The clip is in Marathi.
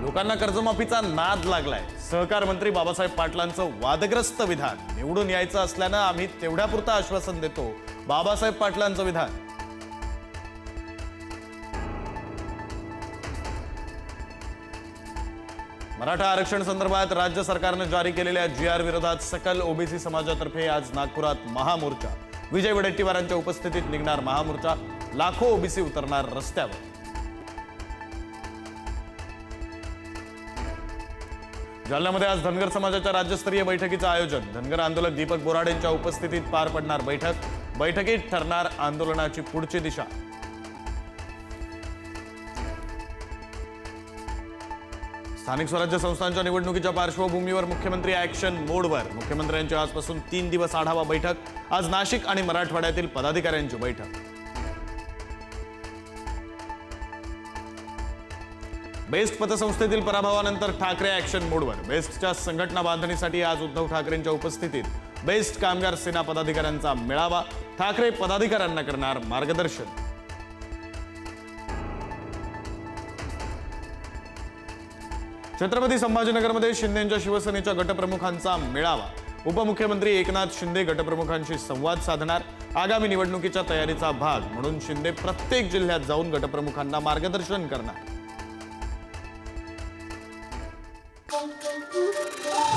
लोकांना कर्जमाफीचा नाद लागलाय. सहकार मंत्री बाबासाहेब पाटलांचं वादग्रस्त विधान. निवडून यायचं असल्यानं आम्ही तेवढ्यापुरतं आश्वासन देतो. बाबासाहेब पाटलांचं विधान. मराठा आरक्षण संदर्भात राज्य सरकारनं जारी केलेल्या जी आर विरोधात सकल ओबीसी समाजातर्फे आज नागपुरात महामोर्चा. विजय वडेट्टीवारांच्या उपस्थितीत निघणार महामोर्चा. लाखो ओबीसी उतरणार रस्त्यावर. जालन्यामध्ये आज धनगर समाजाच्या राज्यस्तरीय बैठकीचं आयोजन. धनगर आंदोलक दीपक बोराडेंच्या उपस्थितीत पार पडणार बैठक. बैठकीत ठरणार आंदोलनाची पुढची दिशा. स्थानिक स्वराज्य संस्थांच्या निवडणुकीच्या पार्श्वभूमीवर मुख्यमंत्री ऍक्शन मोडवर. मुख्यमंत्र्यांची आजपासून तीन दिवस आढावा बैठक. आज नाशिक आणि मराठवाड्यातील पदाधिकाऱ्यांची बैठक. बेस्ट पतसंस्थेतील पराभवानंतर ठाकरे ऍक्शन मोडवर बेस्टच्या संघटना बांधणीसाठी आज उद्धव ठाकरेंच्या उपस्थितीत बेस्ट कामगार सेना पदाधिकाऱ्यांचा मेळावा. ठाकरे पदाधिकाऱ्यांना करणार मार्गदर्शन. छत्रपती संभाजीनगरमध्ये शिंदेच्या शिवसेनेच्या गटप्रमुखांचा मेळावा. उपमुख्यमंत्री एकनाथ शिंदे गटप्रमुखांशी संवाद साधणार. आगामी निवडणुकीच्या तयारीचा भाग म्हणून शिंदे प्रत्येक जिल्ह्यात जाऊन गटप्रमुखांना मार्गदर्शन करणार. Boom, boom, boom.